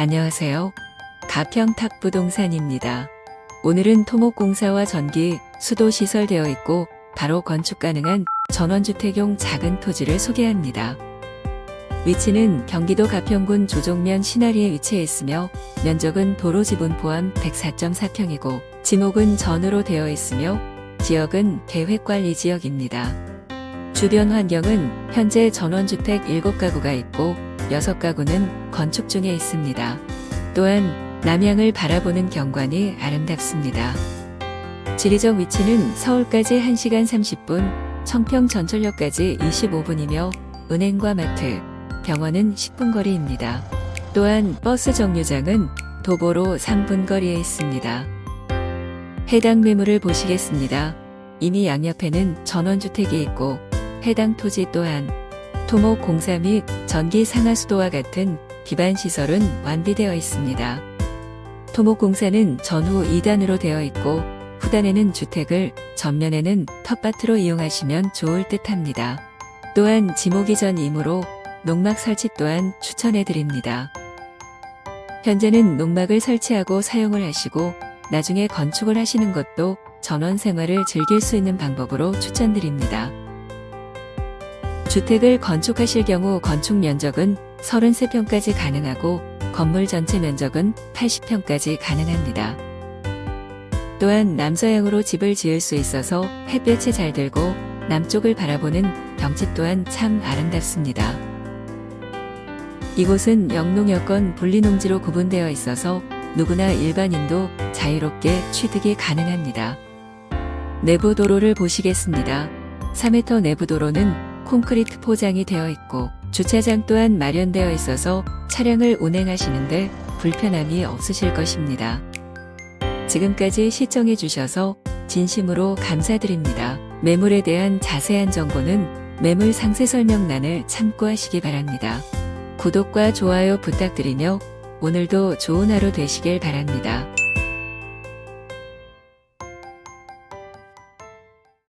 안녕하세요. 가평탁 부동산입니다. 오늘은 토목공사와 전기, 수도 시설되어 있고 바로 건축 가능한 전원주택용 작은 토지를 소개합니다. 위치는 경기도 가평군 조종면 신화리에 위치해 있으며 면적은 도로 지분 포함 104.4평이고 지목은 전으로 되어 있으며 지역은 계획관리 지역입니다. 주변 환경은 현재 전원주택 7가구가 있고 6가구는 건축 중에 있습니다. 또한 남향을 바라보는 경관이 아름답습니다. 지리적 위치는 서울까지 1시간 30분, 청평 전철역까지 25분이며 은행과 마트, 병원은 10분 거리입니다. 또한 버스 정류장은 도보로 3분 거리에 있습니다. 해당 매물을 보시겠습니다. 이미 양옆에는 전원주택이 있고 해당 토지 또한 토목 공사 및 전기 상하 수도와 같은 기반 시설은 완비되어 있습니다. 토목 공사는 전후 2단으로 되어 있고 후단에는 주택을 전면에는 텃밭으로 이용하시면 좋을 듯 합니다. 또한 지목이 전이므로 농막 설치 또한 추천해 드립니다. 현재는 농막을 설치하고 사용을 하시고 나중에 건축을 하시는 것도 전원 생활을 즐길 수 있는 방법으로 추천드립니다. 주택을 건축하실 경우 건축 면적은 33평까지 가능하고 건물 전체 면적은 80평까지 가능합니다. 또한 남서향으로 집을 지을 수 있어서 햇볕이 잘 들고 남쪽을 바라보는 경치 또한 참 아름답습니다. 이곳은 영농 여건 분리 농지로 구분되어 있어서 누구나 일반인도 자유롭게 취득이 가능합니다. 내부 도로를 보시겠습니다. 3m 내부 도로는 콘크리트 포장이 되어 있고 주차장 또한 마련되어 있어서 차량을 운행하시는데 불편함이 없으실 것입니다. 지금까지 시청해 주셔서 진심으로 감사드립니다. 매물에 대한 자세한 정보는 매물 상세 설명란을 참고하시기 바랍니다. 구독과 좋아요 부탁드리며 오늘도 좋은 하루 되시길 바랍니다.